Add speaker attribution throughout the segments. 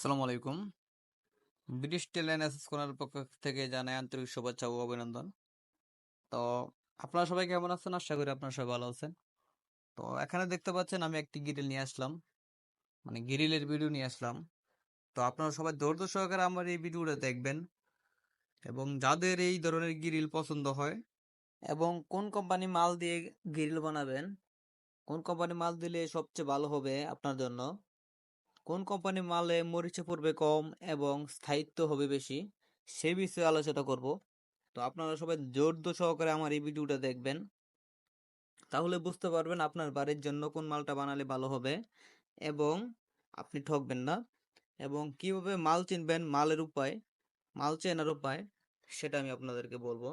Speaker 1: আসসালামু আলাইকুম। British টেলেন SS কোনার পক্ষ থেকে জানাই আন্তরিক শুভেচ্ছা ও অভিনন্দন। তো আপনারা সবাই কেমন আছেন? আশা করি আপনারা সবাই ভালো আছেন। তো এখানে দেখতে পাচ্ছেন আমি একটি গিরিল নিয়ে আসলাম। মানে গ্রিলের ভিডিও নিয়ে আসলাম। তো আপনারা সবাই ধৈর্য সহকারে আমার এই ভিডিওটা দেখবেন। এবং যাদের এই ধরনের গ্রিল পছন্দ হয় এবং কোন কোম্পানি মাল দিয়ে গ্রিল বানাবেন, কোন কোম্পানি মাল দিলে সবচেয়ে ভালো হবে আপনার জন্য? কোন কোম্পানি মালে মরিচে পড়বে কম এবং স্থায়িত্ব হবে বেশি, সে বিষয়ে আলোচনা করব। তো আপনারা সবাই ধৈর্য সহকারে আমার এই ভিডিওটা দেখবেন। তাহলে বুঝতে পারবেন আপনার বাড়ির জন্য কোন মালটা বানালে ভালো হবে এবং আপনি ঠকবেন না এবং কীভাবে মাল চিনবেন, মালের উপায়, মাল চেনার উপায়, সেটা আমি আপনাদেরকে বলব।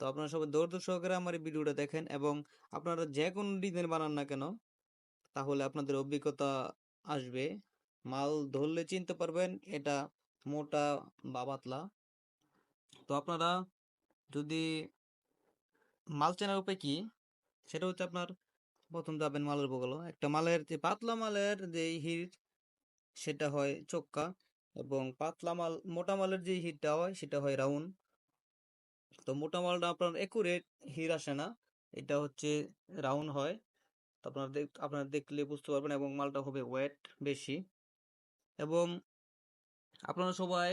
Speaker 1: তো আপনারা সবাই ধৈর্য সহকারে আমার এই ভিডিওটা দেখেন এবং আপনারা যে কোনো ডিজাইন বানান না কেন, তাহলে আপনাদের অভিজ্ঞতা আসবে। মাল ধরলে চিনতে পারবেন এটা মোটা বা পাতলা। তো আপনারা যদি মাল চেনার উপায় কি? সেটা হচ্ছে আপনার প্রথম যাবেন মালের বগল একটা মালের যে পাতলা মালের যে হিট, সেটা হয় চক্কা এবং পাতলা মাল, মোটা মালের যে হিটটা হয় সেটা হয় রাউন্ড। তো মোটা মালটা আপনার একুরেট হিট আসে না, এটা হচ্ছে রাউন্ড হয়। আপনারা আপনারা দেখলে বুঝতে পারবেন এবং মালটা হবে ওয়েট বেশি। এবং আপনারা সবাই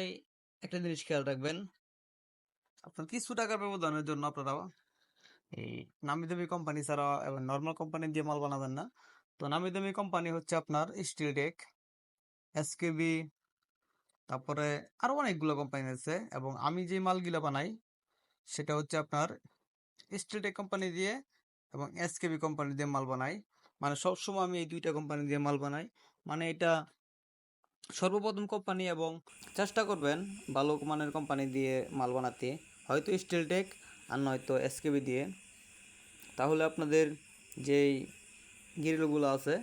Speaker 1: একটা জিনিস খেয়াল রাখবেন, আপনার কিছু টাকার ব্যবধানের জন্য আপনারা এই নামি দামি কোম্পানি ছাড়া এবং নর্মাল কোম্পানি দিয়ে মাল বানাবেন না। তো নামি দামি কোম্পানি হচ্ছে আপনার স্টিল টেক এসকেবি তারপরে আরও অনেকগুলো কোম্পানি আছে এবং আমি যে মালগুলো বানাই, সেটা হচ্ছে আপনার স্টিল টেক কোম্পানি দিয়ে এবং এসকেবি কোম্পানি দিয়ে মাল বানাই। মানে সবসময় আমি এই দুইটা কোম্পানি দিয়ে মাল বানাই। মানে এটা সর্বপ্রথম কোম্পানি এবং চেষ্টা করবেন ভালো মানের কোম্পানি দিয়ে মাল বানাতে। হয়তো স্টিলটেক আর নয়তো এসকেবি দিয়ে। তাহলে আপনাদের যেই গ্রিলগুলো আছে,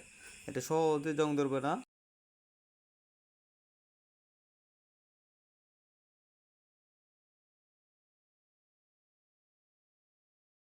Speaker 1: এটা সহজে জং ধরবে না।